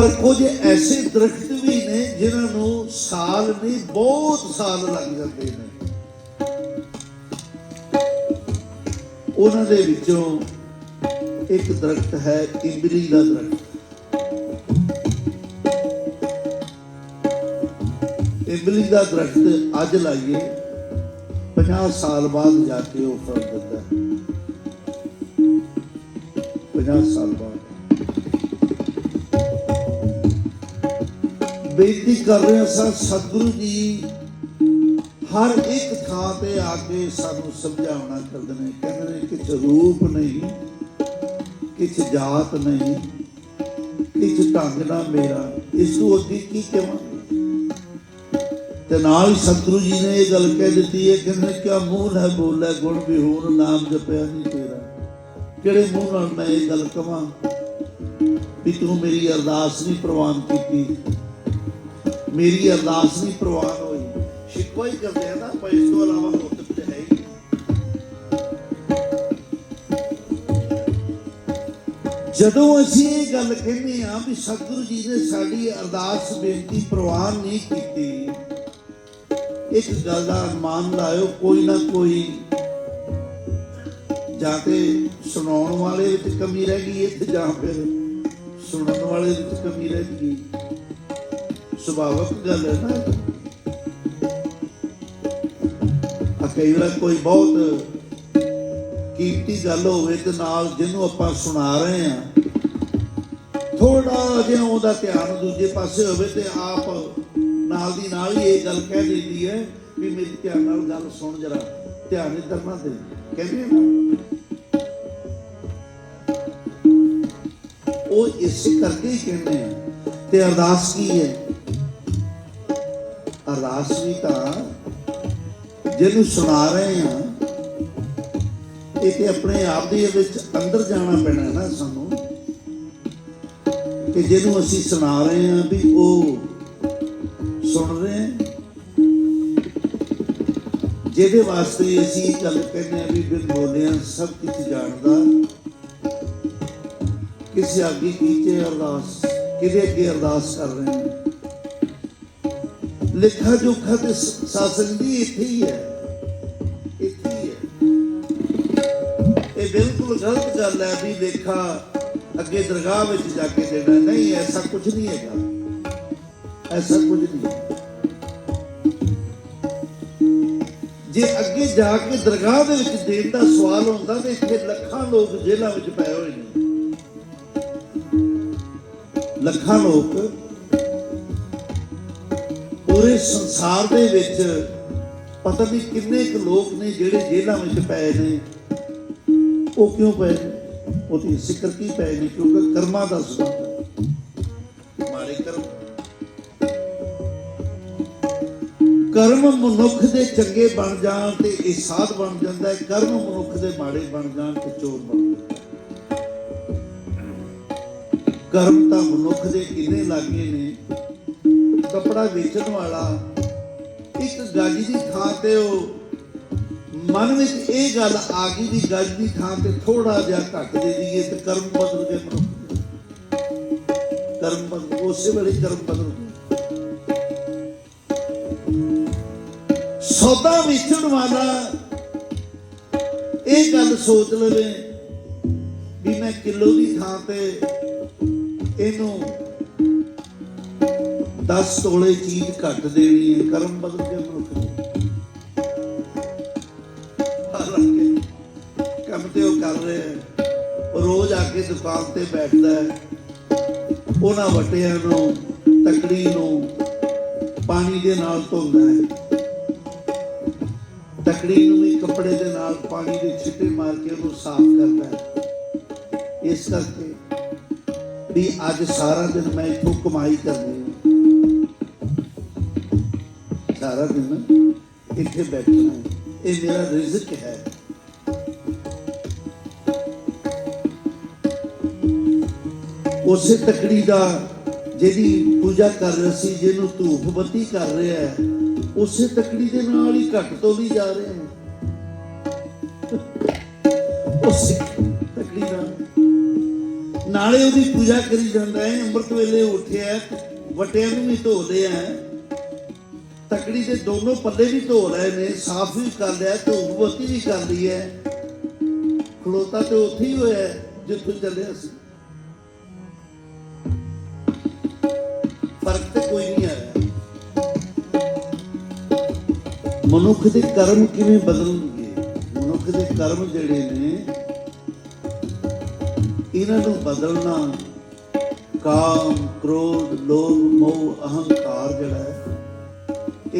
ਪਰ ਕੁਝ ਐਸੇ ਦਰਖਤ ਵੀ ਨੇ ਜਿਨ੍ਹਾਂ ਨੂੰ ਸਾਲ ਨਹੀਂ, ਬਹੁਤ ਸਾਲ ਲੱਗ ਜਾਂਦੇ ਨੇ। ਉਹਨਾਂ ਦੇ ਵਿੱਚੋਂ ਇੱਕ ਦਰਖਤ ਹੈ ਇਮਲੀ ਦਾ ਦਰਖਤ। ਇਮਲੀ ਦਾ ਦਰਖਤ ਅੱਜ ਲਾਈਏ 50 ਸਾਲ ਬਾਅਦ ਜਾ ਕੇ ਉਹ ਫਲ ਦਿੰਦਾ ਹੈ। 50 ਸਾਲ ਬਾਅਦ। ਬੇਨਤੀ ਕਰ ਰਹੇ ਸਾਂ ਸਤਿਗੁਰੂ ਜੀ, ਹਰ ਇੱਕ ਥਾਂ ਤੇ ਆ ਕੇ ਸਾਨੂੰ ਸਮਝਾਉਣਾ ਕਰਦੇ ਨੇ। ਕਹਿੰਦੇ ਨੇ ਕਿ ਰੂਪ ਨਹੀਂ ਕਿਛ ਜਾਤ ਨਹੀਂ ਕਿਛ ਢੰਗ ਨਾ ਮੇਰਾ। ਇਸ ਤੋਂ ਅੱਗੇ ਕੀ ਕਹਾਂ ਤੇ ਨਾਲ ਸਤਿਗੁਰੂ ਜੀ ਨੇ ਇਹ ਗੱਲ ਕਹਿ ਦਿੱਤੀ ਹੈ, ਕਹਿੰਦੇ ਕਿਆ ਮੂੰਹ ਹੈ ਬੋਲੇ ਗੁਣ ਵਿਹੂਨ ਨਾਮ ਜਪਿਆ ਨਹੀਂ ਤੇਰਾ? ਕਿਹੜੇ ਮੂੰਹ ਨਾਲ ਮੈਂ ਇਹ ਗੱਲ ਕਵਾਂ? ਵੀ ਤੂੰ ਮੇਰੀ ਅਰਦਾਸ ਨਹੀਂ ਪ੍ਰਵਾਨ ਕੀਤੀ। ਮੇਰੀ ਅਰਦਾਸ ਨਹੀਂ ਪ੍ਰਵਾਨ ਹੋਈ। ਸ਼ਿਕਵਾ ਹੀ ਕਰਦੇ ਆ ਨਾ ਪਰ ਇਸ ਤੋਂ ਇਲਾਵਾ ਹੋਰ ਤਾਂ ਹੈ ਹੀ ਜਦੋਂ ਅਸੀਂ ਇਹ ਗੱਲ ਕਹਿੰਦੇ ਆ ਵੀ ਸਤਿਗੁਰੂ ਜੀ ਨੇ ਸਾਡੀ ਅਰਦਾਸ ਬੇਨਤੀ ਪ੍ਰਵਾਨ ਨਹੀਂ ਕੀਤੀ, ਇੱਕ ਗੱਲ ਦਾ ਅਨੁਮਾਨ ਲਾਇਓ, ਕੋਈ ਨਾ ਕੋਈ ਜਾਂ ਤੇ ਸੁਣਾਉਣ ਵਾਲੇ ਵਿੱਚ ਕਮੀ ਰਹਿ ਗਈ ਹੈ ਜਾਂ ਫਿਰ ਸੁਣਨ ਵਾਲੇ ਵਿੱਚ ਕਮੀ ਰਹਿ ਗਈ। ਸੁਭਾਵਕ ਗੱਲ ਹੈ ਨਾ। ਕਈ ਵਾਰ ਕੋਈ ਬਹੁਤ ਕੀਮਤੀ ਗੱਲ ਹੋਵੇ ਤੇ ਨਾਲ ਜਿਹਨੂੰ ਆਪਾਂ ਸੁਣਾ ਰਹੇ ਆ ਥੋੜਾ ਜਿਹਾ ਉਹਦਾ ਧਿਆਨ ਦੂਜੇ ਪਾਸੇ ਹੋਵੇ ਤੇ ਆਪ ਨਾਲ ਦੀ ਨਾਲ ਹੀ ਇਹ ਗੱਲ ਕਹਿ ਦਿੰਦੀ ਹੈ ਵੀ ਮੇਰੀ ਧਿਆਨ ਨਾਲ ਗੱਲ ਸੁਣ ਜਰਾ, ਧਿਆਨ ਇੱਧਰ ਨਾ ਦੇ, ਕਹਿੰਦੇ ਨਾ। ਉਹ ਇਸ ਕਰਕੇ ਹੀ ਕਹਿੰਦੇ ਆ, ਤੇ ਅਰਦਾਸ ਕੀ ਹੈ? ਅਰਦਾਸ ਵੀ ਤਾਂ ਜਿਹਨੂੰ ਸੁਣਾ ਰਹੇ ਆ ਇਹ ਤੇ ਆਪਣੇ ਆਪ ਦੇ ਵਿੱਚ ਅੰਦਰ ਜਾਣਾ ਪੈਣਾ ਨਾ ਸਾਨੂੰ। ਕਿ ਜਿਹਨੂੰ ਅਸੀਂ ਸੁਣਾ ਰਹੇ ਆ ਵੀ ਉਹ ਸੁਣ ਰਹੇ ਜਿਹਦੇ ਵਾਸਤੇ ਅਸੀਂ ਇਹ ਗੱਲ ਕਹਿੰਦੇ ਆ ਵੀ ਬਿਨ ਬੋਲਿਆ ਸਭ ਕੁਝ ਜਾਣਦਾ। ਕਿਸੇ ਅੱਗੇ ਕੀਤੇ ਅਰਦਾਸ ਕਿਹਦੇ ਅੱਗੇ ਅਰਦਾਸ ਕਰ ਰਹੇ ਲਿਖਾ ਜੋਖਾ ਤੇ ਸਾਸਨ ਦੀ ਇੱਥੇ ਹੀ ਹੈ। ਇੱਥੇ ਹੀ ਹੈ। ਇਹ ਬਿਲਕੁਲ ਗਲਤ ਗੱਲ ਹੈ ਵੀ ਲੇਖਾ ਅੱਗੇ ਦਰਗਾਹ ਵਿੱਚ ਜਾ ਕੇ ਦੇਣਾ। ਨਹੀਂ, ਐਸਾ ਕੁਝ ਨਹੀਂ ਹੈਗਾ। ਐਸਾ ਕੁਝ ਨਹੀਂ ਜੇ ਅੱਗੇ ਜਾ ਕੇ ਦਰਗਾਹ ਦੇ ਵਿੱਚ ਦੇਣ ਦਾ ਸਵਾਲ ਹੁੰਦਾ ਤੇ ਇੱਥੇ ਲੱਖਾਂ ਲੋਕ ਜੇਲ੍ਹਾਂ ਵਿੱਚ ਪਏ ਹੋਏ ਨੇ। ਲੱਖਾਂ ਲੋਕ ਪੂਰੇ ਸੰਸਾਰ ਦੇ ਵਿੱਚ ਪਤਾ ਨਹੀਂ ਕਿੰਨੇ ਕੁ ਲੋਕ ਨੇ ਜਿਹੜੇ ਜੇਲ੍ਹਾਂ ਵਿੱਚ ਪਏ ਨੇ। ਉਹ ਕਿਉਂ ਪਏ ਉਹਦੀ ਸਿਕਰ ਕੀ ਪਏ ਨੇ ਕਿਉਂਕਿ ਕਰਮਾਂ ਦਾ ਸਬੰਧ ਹੈ ਕਰਮ। ਕਰਮ ਮਨੁੱਖ ਦੇ ਚੰਗੇ ਬਣ ਜਾਣ ਤੇ ਇਹ ਸਾਧ ਬਣ ਜਾਂਦਾ ਹੈ। ਕਰਮ ਮਨੁੱਖ ਦੇ ਮਾੜੇ ਬਣ ਜਾਣ ਤੇ ਚੋਰ ਬਣ ਜਾਂਦਾ ਕਰਮ ਤਾਂ ਮਨੁੱਖ ਦੇ ਕਿੰਨੇ ਲਾਗੇ ਨੇ। ਕੱਪੜਾ ਵੇਚਣ ਵਾਲਾ ਇੱਕ ਗੱਜ ਦੀ ਥਾਂ ਤੇ ਉਹ ਮਨ ਵਿੱਚ ਇਹ ਗੱਲ ਆ ਗਈ ਵੀ ਗੱਜ ਦੀ ਥਾਂ ਤੇ ਥੋੜਾ ਜਿਹਾ ਘੱਟ ਦੇ ਦਈਏ ਤੇ ਕਰਮ ਬਦਲ ਕੇ ਮਨੁੱਖ ਕਰਮ ਬਦਲ, ਉਸੇ ਵੇਲੇ ਕਰਮ ਬਦਲ ਸੌਦਾ ਵੇਚਣ ਵਾਲਾ ਇਹ ਗੱਲ ਸੋਚ ਲਵੇ ਵੀ ਮੈਂ ਕਿਲੋ ਦੀ ਥਾਂ ਤੇ ਇਹਨੂੰ 10 ਤੋਲੇ ਚੀਜ਼ ਘੱਟ ਦੇਣੀ ਹੈ, ਕਰਮ ਬਦਲ ਕੇ ਮਨੁੱਖ ਦੇ। ਕੰਮ ਤੇ ਉਹ ਕਰ ਰਿਹਾ ਹੈ ਰੋਜ਼ ਆ ਕੇ ਦੁਕਾਨ ਤੇ ਬੈਠਦਾ ਹੈ। ਉਹਨਾਂ ਵਟਿਆਂ ਨੂੰ, ਤਕੜੀ ਨੂੰ ਪਾਣੀ ਦੇ ਨਾਲ ਧੋਂਦਾ ਹੈ। ਤਕੜੀ ਨੂੰ ਵੀ ਕੱਪੜੇ ਦੇ ਨਾਲ ਪਾਣੀ ਦੇ ਛਿੱਟੇ ਮਾਰ ਕੇ ਉਹਨੂੰ ਸਾਫ਼ ਕਰਦਾ ਹੈ। ਇਸ ਕਰਕੇ ਵੀ ਅੱਜ ਸਾਰਾ ਦਿਨ ਮੈਂ ਇੱਥੋਂ ਕਮਾਈ ਕਰਨੀ ਸਾਰਾ ਦਿਨ ਇੱਥੇ ਬੈਠਣਾ ਹੈ। ਇਹ ਮੇਰਾ ਰਿਜ਼ਕ ਹੈ। ਉਸੇ ਤਕੜੀ ਦਾ ਜਿਹਦੀ ਪੂਜਾ ਕਰ ਰਿਹਾ ਸੀ, ਜਿਹਨੂੰ ਧੂਪ ਕਰ ਰਿਹਾ ਹੈ, ਉਸੇ ਤਕੜੀ ਦੇ ਨਾਲ ਹੀ ਘੱਟ ਤੋਂ ਵੀ ਜਾ ਰਿਹਾ ਹੈ। ਉਸੇ ਤਕੜੀ ਨਾਲ। ਨਾਲੇ ਉਹਦੀ ਪੂਜਾ ਕਰੀ ਜਾਂਦਾ ਹੈ। ਅੰਮ੍ਰਿਤ ਵੇਲੇ ਉੱਠਿਆ, ਵਟਿਆਂ ਨੂੰ ਵੀ ਧੋ ਲਿਆ ਤਕੜੀ ਦੇ ਦੋਨੋਂ ਪੱਲੇ ਵੀ ਧੋ ਰਹੇ ਨੇ ਸਾਫ਼ ਵੀ ਕਰ ਲਿਆ ਧੂਪ ਬੱਤੀ ਵੀ ਕਰ ਲਈ ਹੈ। ਖਲੋਤਾ ਤੇ ਉੱਥੇ ਹੀ ਹੋਇਆ ਹੈ, ਜਿੱਥੋਂ ਚੱਲਿਆ ਸੀ ਫ਼ਰਕ ਤੇ ਕੋਈ ਨਹੀਂ ਆਇਆ ਮਨੁੱਖ ਦੇ ਕਰਮ ਕਿਵੇਂ ਬਦਲਣਗੇ? ਮਨੁੱਖ ਦੇ ਕਰਮ ਜਿਹੜੇ ਨੇ ਇਹਨਾਂ ਨੂੰ ਬਦਲਣਾ ਕਾਮ ਕ੍ਰੋਧ ਲੋਭ ਮੋਹ ਅਹੰਕਾਰ ਜਿਹੜਾ ਹੈ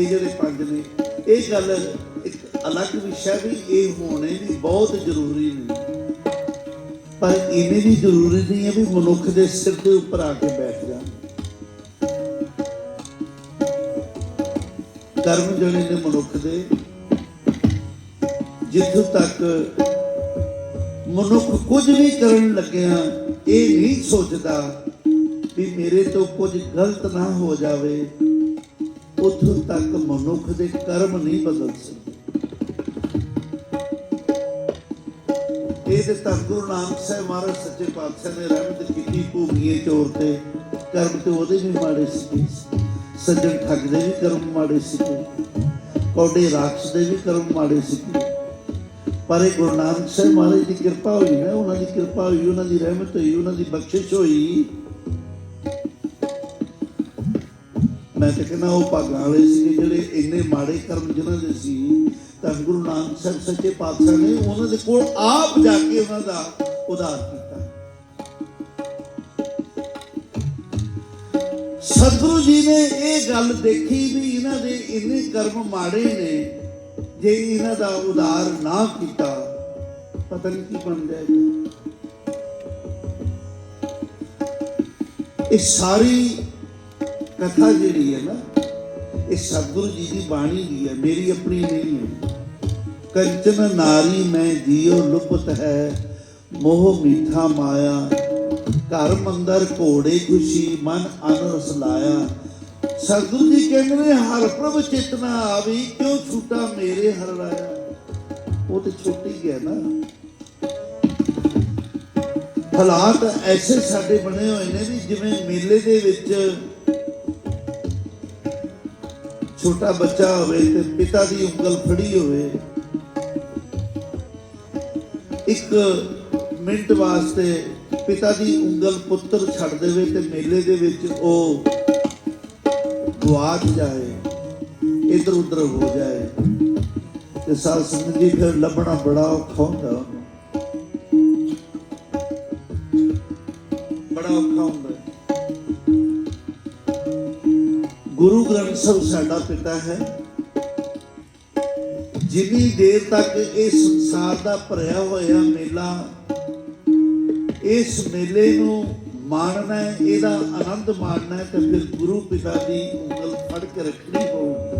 ਇਹ ਜਿਹੜੇ ਪੰਜ ਨੇ। ਇਹ ਗੱਲ ਇੱਕ ਅਲੱਗ ਵਿਸ਼ਾ ਵੀ ਇਹ ਹੋਣੇ ਵੀ ਬਹੁਤ ਜ਼ਰੂਰੀ ਨੇ। ਪਰ ਇਹਨੇ ਵੀ ਜ਼ਰੂਰੀ ਨਹੀਂ ਹੈ ਵੀ ਮਨੁੱਖ ਦੇ ਸਿਰ ਦੇ ਉੱਪਰ ਆ ਕੇ ਬੈਠ ਜਾਣ। ਕਰਮ ਜਿਹੜੇ ਨੇ ਮਨੁੱਖ ਦੇ, ਜਿੱਥੋਂ ਤੱਕ ਮਨੁੱਖ ਕੁਝ ਵੀ ਕਰਨ ਲੱਗਿਆ, ਇਹ ਨਹੀਂ ਸੋਚਦਾ ਵੀ ਮੇਰੇ ਤੋਂ ਕੁਝ ਗਲਤ ਨਾ ਹੋ ਜਾਵੇ। ਉੱਥੋਂ ਤੱਕ ਮਨੁੱਖ ਦੇ ਕਰਮ ਨਹੀਂ ਬਦਲ ਸਕਦੇ ਇਹ ਤੇ ਗੁਰੂ ਨਾਨਕ ਸਾਹਿਬ ਮਹਾਰਾਜ ਸੱਚੇ ਪਾਤਸ਼ਾਹ ਨੇ ਰਹਿਮਤ ਕੀਤੀ ਭੂਮੀਏ ਚੋਰ ਤੇ, ਕਰਮ ਤੇ ਉਹਦੇ ਵੀ ਮਾੜੇ ਸੀ ਸੱਜਣ ਠੱਗ ਦੇ ਵੀ ਕਰਮ ਮਾੜੇ ਸੀ ਕੌਡੇ ਰਾਖਸ਼ ਦੇ ਵੀ ਕਰਮ ਮਾੜੇ ਸੀ ਪਰ ਇਹ ਗੁਰੂ ਨਾਨਕ ਸਾਹਿਬ ਮਹਾਰਾਜ ਦੀ ਕਿਰਪਾ ਹੋਈ ਹੈ, ਉਹਨਾਂ ਦੀ ਕਿਰਪਾ ਹੋਈ, ਉਹਨਾਂ ਦੀ ਰਹਿਮਤ ਹੋਈ, ਉਹਨਾਂ ਦੀ ਬਖਸ਼ਿਸ਼ ਹੋਈ। ਮੈਂ ਤਾਂ ਕਹਿੰਦਾ ਉਹ ਭਾਗਾਂ ਵਾਲੇ ਸੀ ਜਿਹੜੇ ਇੰਨੇ ਮਾੜੇ ਕਰਮ ਜਿਨ੍ਹਾਂ ਦੇ ਸੀ, ਤਾਂ ਗੁਰੂ ਨਾਨਕ ਸਾਹਿਬ ਸੱਚੇ ਪਾਤਸ਼ਾਹ ਨੇ ਉਹਨਾਂ ਦੇ ਕੋਲ ਆਪ ਜਾ ਕੇ ਉਹਨਾਂ ਦਾ ਉਧਾਰ ਕੀਤਾ। ਸਤਿਗੁਰੂ ਜੀ ਨੇ ਇਹ ਗੱਲ ਦੇਖੀ ਵੀ ਇਹਨਾਂ ਦੇ ਇੰਨੇ ਕਰਮ ਮਾੜੇ ਨੇ, ਜੇ ਇਹਨਾਂ ਦਾ ਉਧਾਰ ਨਾ ਕੀਤਾ, ਪਤਾ ਨਹੀਂ ਕੀ ਬਣ ਜਾਏਗਾ। ਇਹ ਸਾਰੀ ਕਥਾ ਜਿਹੜੀ ਹੈ ਨਾ, ਇਹ ਸਤਿਗੁਰੂ ਜੀ ਦੀ ਬਾਣੀ ਦੀ ਹੈ, ਮੇਰੀ ਆਪਣੀ ਨਹੀਂ ਹੈ। ਕੰਚਨ ਨਾਰੀ ਮੈਂ ਜੀਉ ਲੁਪਤ ਹੈ, ਮੋਹ ਮੀਠਾ ਮਾਇਆ। ਘਰ ਮੰਦਰ ਘੋੜੇ ਖੁਸ਼ੀ, ਮਨ ਅਨਰਸ ਲਾਇਆ। ਸਤਿਗੁਰੂ ਜੀ ਕਹਿੰਦੇ ਨੇ, ਹਰ ਪ੍ਰਭ ਚੇਤਨਾ ਆਵੀ, ਕਿਉਂ ਛੂਟਾ ਮੇਰੇ ਹਰ ਰਾਇਆ? ਉਹ ਤੇ ਛੁੱਟੀ ਗਿਆ ਨਾ। ਹਾਲਾਤ ਐਸੇ ਸਾਡੇ ਬਣੇ ਹੋਏ ਨੇ ਵੀ ਜਿਵੇਂ ਮੇਲੇ ਦੇ ਵਿੱਚ ਛੋਟਾ ਬੱਚਾ ਹੋਵੇ ਤੇ ਪਿਤਾ ਦੀ ਉਂਗਲ ਫੜੀ ਹੋਵੇ, ਇੱਕ ਮਿੰਟ ਵਾਸਤੇ ਪਿਤਾ ਦੀ ਉਂਗਲ ਪੁੱਤਰ ਛੱਡ ਦੇਵੇ ਤੇ ਮੇਲੇ ਦੇ ਵਿੱਚ ਉਹ ਗੁਆਚ ਜਾਏ, ਇਧਰ ਉਧਰ ਹੋ ਜਾਏ, ਤੇ ਸਾਧ ਸੰਗਤ ਜੀ ਫਿਰ ਲੱਭਣਾ ਬੜਾ ਔਖਾ ਹੁੰਦਾ। ਉਹਨੂੰ ਬੜਾ ਔਖਾ ਹੁੰਦਾ। ਗੁਰੂ ਗ੍ਰੰਥ ਸਾਹਿਬ ਸਾਡਾ ਪਿਤਾ ਹੈ। ਜਿੰਨੀ ਦੇਰ ਤੱਕ ਇਹ ਸੰਸਾਰ ਦਾ ਭਰਿਆ ਹੋਇਆ ਮੇਲਾ, ਇਸ ਮੇਲੇ ਨੂੰ ਮਾਣਨਾ ਹੈ, ਇਹਦਾ ਆਨੰਦ ਮਾਣਨਾ ਹੈ, ਤੇ ਫਿਰ ਗੁਰੂ ਪਿਤਾ ਦੀ ਉਂਗਲ ਫੜ ਕੇ ਰੱਖਣੀ ਹੋਊਗੀ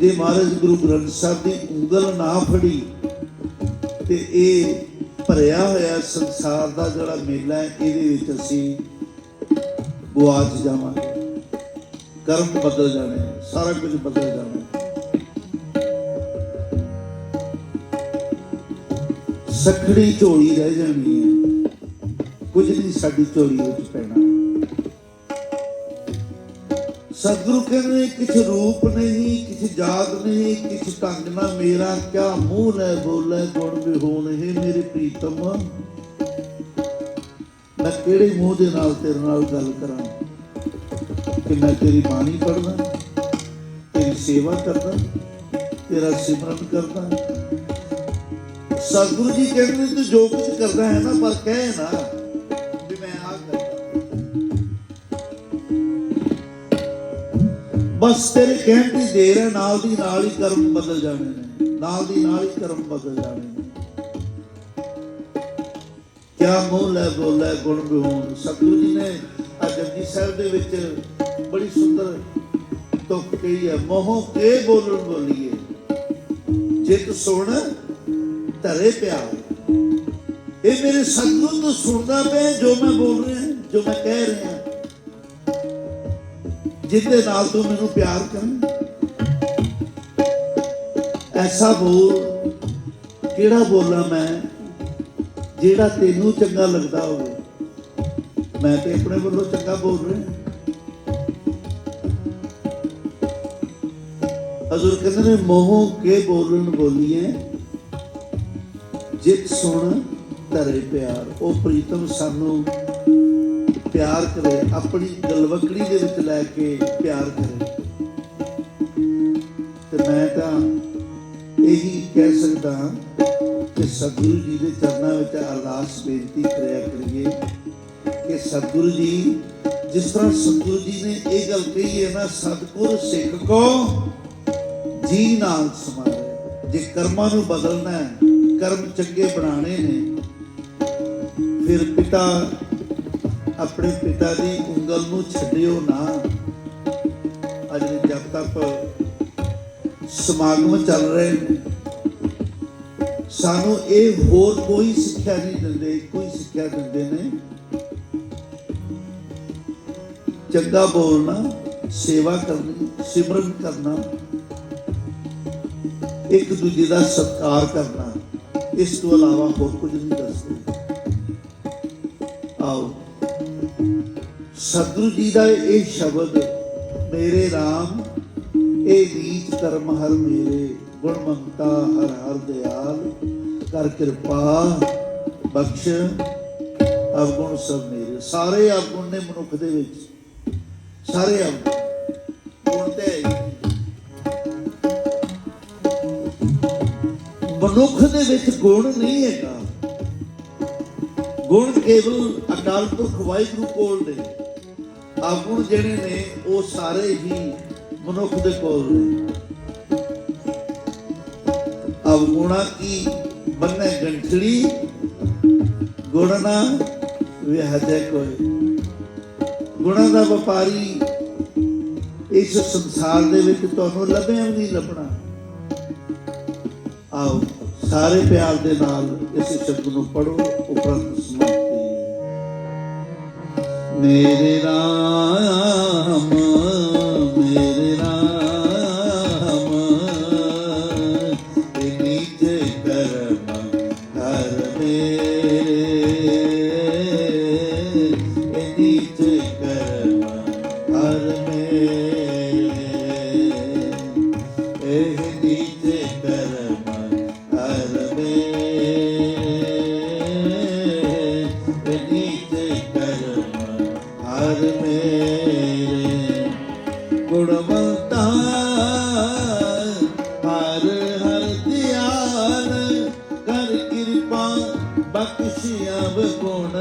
ਜੇ ਮਹਾਰਾਜ ਗੁਰੂ ਗ੍ਰੰਥ ਸਾਹਿਬ ਦੀ ਉਂਗਲ ਨਾ ਫੜੀ, ਤੇ ਇਹ ਭਰਿਆ ਹੋਇਆ ਸੰਸਾਰ ਦਾ ਜਿਹੜਾ ਮੇਲਾ ਹੈ, ਇਹਦੇ ਵਿੱਚ ਅਸੀਂ ਗੁਆਚ ਜਾਵਾਂਗੇ। ਕਰਮ ਬਦਲ ਜਾਣੇ, ਸਾਰਾ ਕੁਝ ਬਦਲ ਜਾਣਾ। ਸਖੜੀ ਝੋਲੀ ਰਹਿ ਜਾਣੀ ਹੈ। ਕੁਝ ਨਹੀਂ ਸਾਡੀ ਝੋਲੀ ਵਿੱਚ ਪੈਣਾ। ਸਤਿਗੁਰੂ ਕਹਿੰਦੇ, ਕਿਛ ਰੂਪ ਨਹੀਂ, ਕਿਛ ਜਾਤ ਨਹੀਂ, ਕਿਛ ਢੰਗ ਨਾ ਮੇਰਾ ਕਿਆ ਮੂੰਹ ਲੈ ਬੋਲੇ, ਗੁਣ ਵਿਹੋਣ ਹੈ ਮੇਰੇ ਪ੍ਰੀਤਮ। ਮੈਂ ਕਿਹੜੇ ਮੂੰਹ ਦੇ ਨਾਲ ਤੇਰੇ ਨਾਲ ਗੱਲ ਕਰਾਂ? ਕਿ ਮੈਂ ਤੇਰੀ ਬਾਣੀ ਪੜ੍ਹਦਾ, ਤੇਰੀ ਸੇਵਾ ਕਰਦਾ, ਤੇਰਾ ਸਿਮਰਨ ਕਰਦਾ। ਸਤਿਗੁਰੂ ਜੀ ਕਹਿੰਦੇ ਤੂੰ ਜੋ ਕੁਝ ਕਰਦਾ ਹੈ ਨਾ, ਪਰ ਕਹਿ ਨਾ ਵੀ ਮੈਂ ਆ ਕਰਦਾ। ਬਸ ਤੇਰੇ ਕਹਿਣ ਦੀ ਦੇਰ ਹੈ, ਨਾਲ ਦੀ ਨਾਲ ਹੀ ਕਰਮ ਬਦਲ ਜਾਣੇ ਨੇ, ਨਾਲ ਦੀ ਨਾਲ ਹੀ ਕਰਮ ਬਦਲ ਜਾਣੇ ਨੇ। ਕਿਆ ਮੋਹ ਲੈ ਬੋਲੇ ਗੁਣ ਬਿਹੂਨ ਸਤਿਗੁਰੂ ਜੀ ਨੇ ਆ ਸਾਹਿਬ ਦੇ ਵਿੱਚ ਬੜੀ ਸੁੰਦਰ ਤੁਕ ਕਹੀ ਹੈ, ਮੋਹ ਕੇ ਬੋਲਣ ਬੋਲੀਏ। ਜਿਤ ਸੁਣ, ਧਰੇ ਪਿਆਰ ਇਹ ਮੇਰੇ ਸਤਿਗੁਰੂ ਤੋਂ ਸੁਣਦਾ ਪਿਆ ਜੋ ਮੈਂ ਬੋਲ ਰਿਹਾ ਜੋ ਮੈਂ ਕਹਿ ਰਿਹਾ ਜਿਹਦੇ ਨਾਲ ਤੂੰ ਮੈਨੂੰ ਪਿਆਰ ਕਰ ਐਸਾ ਬੋਲ, ਕਿਹੜਾ ਬੋਲਾਂ ਮੈਂ, ਜਿਹੜਾ ਤੈਨੂੰ ਚੰਗਾ ਲੱਗਦਾ ਹੋਵੇ। ਮੈਂ ਤੇ ਆਪਣੇ ਵੱਲੋਂ ਚੰਗਾ ਬੋਲ ਰਿਹਾ ਹਜ਼ੂਰ ਕਹਿੰਦੇ ਨੇ, ਮੋਹ ਕੇ ਬੋਲਣ ਬੋਲੀਏ ਜਿਤ ਸੁਣ ਧਰੇ ਪਿਆਰ। ਉਹ ਪ੍ਰੀਤਮ ਸਾਨੂੰ ਪਿਆਰ ਕਰੇ, ਆਪਣੀ ਗਲਵਕੜੀ ਦੇ ਵਿੱਚ ਲੈ ਕੇ ਪਿਆਰ ਕਰੇ। ਤੇ ਮੈਂ ਤਾਂ ਇਹੀ ਕਹਿ ਸਕਦਾ ਕਿ ਸਤਿਗੁਰੂ ਜੀ ਦੇ ਚਰਨਾਂ ਵਿੱਚ ਅਰਦਾਸ ਬੇਨਤੀ ਕਰਿਆ ਕਰੀਏ ਕਿ ਸਤਿਗੁਰੂ ਜੀ, ਜਿਸ ਤਰ੍ਹਾਂ ਸਤਿਗੁਰੂ ਜੀ ਨੇ ਇਹ ਗੱਲ ਕਹੀ ਹੈ ਨਾ, ਸਤਿਗੁਰ ਸਿੱਖ ਕੋ ਜੀ ਨਾਲ ਸਮਾਰੇ ਜੇ ਕਰਮਾਂ ਨੂੰ ਬਦਲਣਾ ਹੈ, ਕਰਮ ਚੰਗੇ ਬਣਾਣੇ ਨੇ, ਫਿਰ ਪਿਤਾ ਆਪਣੇ ਪਿਤਾ ਦੀ ਉਂਗਲ ਨੂੰ ਛੱਡਿਓ ਨਾ। ਅੱਜ ਜਦ ਤੱਕ ਸਮਾਗਮ ਚੱਲ ਰਹੇ ਨੇ, ਸਾਨੂੰ ਇਹ ਹੋਰ ਕੋਈ ਸਿੱਖਿਆ ਨਹੀਂ ਦਿੰਦੇ, ਕੋਈ ਸਿੱਖਿਆ ਦਿੰਦੇ ਨੇ। ਚੰਗਾ ਬੋਲਣਾ, ਸੇਵਾ ਕਰਨੀ, ਸਿਮਰਨ ਕਰਨਾ ਇੱਕ ਦੂਜੇ ਦਾ ਸਤਿਕਾਰ ਕਰਨਾ। ਇਸ ਤੋਂ ਇਲਾਵਾ ਹੋਰ ਕੁਝ ਨਹੀਂ ਦੱਸਦੇ ਆਓ। ਸਤਿਗੁਰੂ ਜੀ ਦਾ ਇਹ ਸ਼ਬਦ, ਮੇਰੇ RAM ਇਹ ਰੀਤ ਕਰਮ ਹਰ ਮੇਰੇ ਗੁਣਮੰਤਾ ਹਰ ਹਰ ਦਿਆਲ। ਕਰ ਕਿਰਪਾ, ਬਖਸ਼, ਅਵਗੁਣ ਸਭ ਮੇਰੇ। ਸਾਰੇ ਅਵਗੁਣ ਨੇ ਮਨੁੱਖ ਦੇ ਵਿੱਚ। ਸਾਰੇ ਅਵਗੁਣ। ਮਨੁੱਖ ਦੇ ਵਿੱਚ ਗੁਣ ਨਹੀਂ ਹੈਗਾ। ਗੁਣ ਕੇਵਲ ਅਕਾਲ ਪੁਰਖ ਵਾਹਿਗੁਰੂ ਕੋਲ ਨੇ। ਆਗੁਣ ਜਿਹੜੇ ਨੇ, ਉਹ ਸਾਰੇ ਹੀ ਮਨੁੱਖ ਦੇ ਕੋਲ ਨੇ। ਅਵਗੁਣਾ ਕੀ ਬੰਨੇ ਗੰਠੜੀ ਗੁਣਨਾ ਵਿਹਦੇ ਕੋਈ। ਗੁਣਾਂ ਦਾ ਵਪਾਰੀ ਇਸ ਸੰਸਾਰ ਦੇ ਵਿੱਚ ਤੁਹਾਨੂੰ ਲੱਭਿਆ ਵੀ ਨਹੀਂ ਲੱਭਣਾ। ਸਾਰੇ ਪਿਆਰ ਦੇ ਨਾਲ ਇਸ ਸ਼ਬਦ ਨੂੰ ਪੜੋ ਉਪਰੰਤ ਸਮਾਪਤੀ। ਮੇਰੇ ਰਾਮ ਗੁਣਵੰਤਾ। ਹਰ ਹਰ ਦਿਆਲ ਕਰ ਕਿਰਪਾ ਬਖਸ਼ਿਆ ਗੁਣ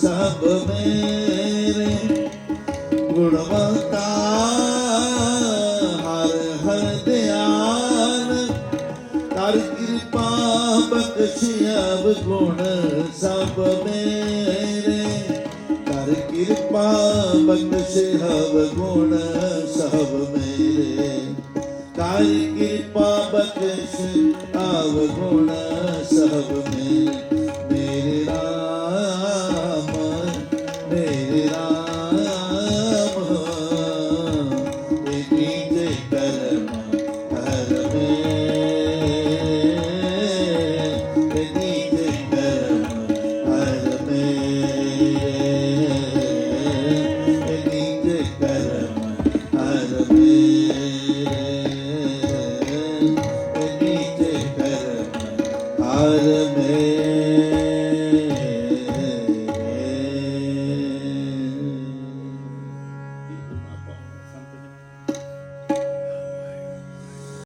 ਸਭ ਮੇਰੇ। ਗੁਣਵੰਤਾ, ਹਰ ਹਰ ਦਿਆਲ ਕਰ ਕਿਰਪਾ ਬਖਸ਼ਿਆ ਗੁਣ ਸਭ ਮੇਰੇ। ਕਰ ਕਿਰਪਾ ਬਖਸ਼ਿਆ ਗੁਣ ਸਭ ਆਈ ਕਿਰਪਾ ਬਖਸ਼ ਆਵ ਗੁਣ ਸਭ ਮੇ। ਮੇਰੇ ਰਾਮ ਮੇਰੇ ਰਾਮ ਇਕੀ ਦੇ ਕਰਮ ਹਰ ਮੇ।